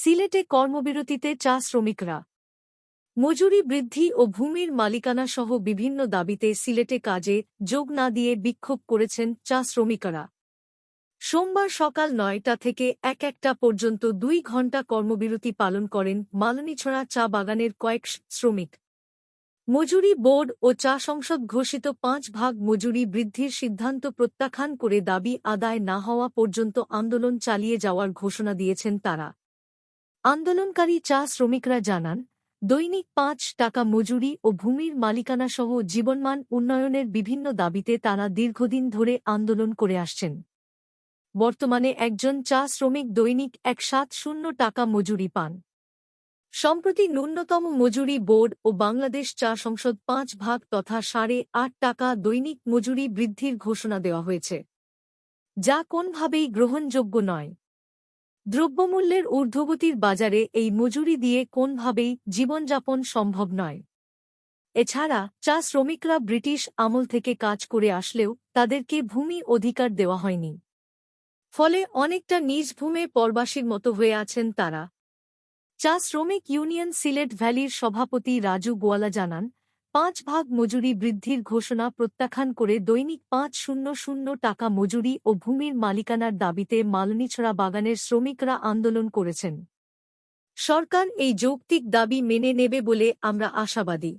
সিলেটে কর্মবিরতিতে চা শ্রমিকরা। মজুরি বৃদ্ধি ও ভূমির মালিকানা সহ বিভিন্ন দাবিতে সিলেটে কাজে যোগ না দিয়ে বিক্ষোভ করেছেন চা শ্রমিকরা। সোমবার সকাল নয়টা থেকে এক একটা পর্যন্ত দুই ঘণ্টা কর্মবিরতি পালন করেন মালনীছড়া চা বাগানের কয়েক শ্রমিক। মজুরি বোর্ড ও চা সংসদ ঘোষিত পাঁচ ভাগ মজুরি বৃদ্ধির সিদ্ধান্ত প্রত্যাখ্যান করে দাবি আদায় না হওয়া পর্যন্ত আন্দোলন চালিয়ে যাওয়ার ঘোষণা দিয়েছেন তারা। আন্দোলনকারী চা শ্রমিকরা জানান, দৈনিক পাঁচ টাকা মজুরি ও ভূমির মালিকানাসহ জীবনমান উন্নয়নের বিভিন্ন দাবিতে তারা দীর্ঘদিন ধরে আন্দোলন করে আসছেন। বর্তমানে একজন চা শ্রমিক দৈনিক এক সাত শূন্য টাকা মজুরি পান। সম্প্রতি ন্যূনতম মজুরি বোর্ড ও বাংলাদেশ চা সংসদ পাঁচ ভাগ তথা সাড়ে আট টাকা দৈনিক মজুরি বৃদ্ধির ঘোষণা দেওয়া হয়েছে। যা কোনভাবেই গ্রহণযোগ্য নয়। দ্রব্যমূল্যের ঊর্ধ্বগতির বাজারে এই মজুরি দিয়ে কোনভাবেই জীবনযাপন সম্ভব নয়। এছাড়া, চা শ্রমিকরা ব্রিটিশ আমল থেকে কাজ করে আসলেও তাদেরকে ভূমি অধিকার দেওয়া হয়নি। ফলে অনেকটা নিজ ভূমে পরবাসীর মতো হয়ে আছেন তারা। চা শ্রমিক ইউনিয়ন সিলেট ভ্যালির সভাপতি রাজু গোয়ালা জানান পাঁচ ভাগ মজুরি বৃদ্ধির ঘোষণা প্রত্যাখ্যান করে দৈনিক পাঁচ শূন্য শূন্য টাকা মজুরি ও ভূমির মালিকানার দাবিতে মালনীছড়া বাগানের শ্রমিকরা আন্দোলন করেছেন। সরকার এই যৌক্তিক দাবি মেনে নেবে বলে আমরা আশাবাদী।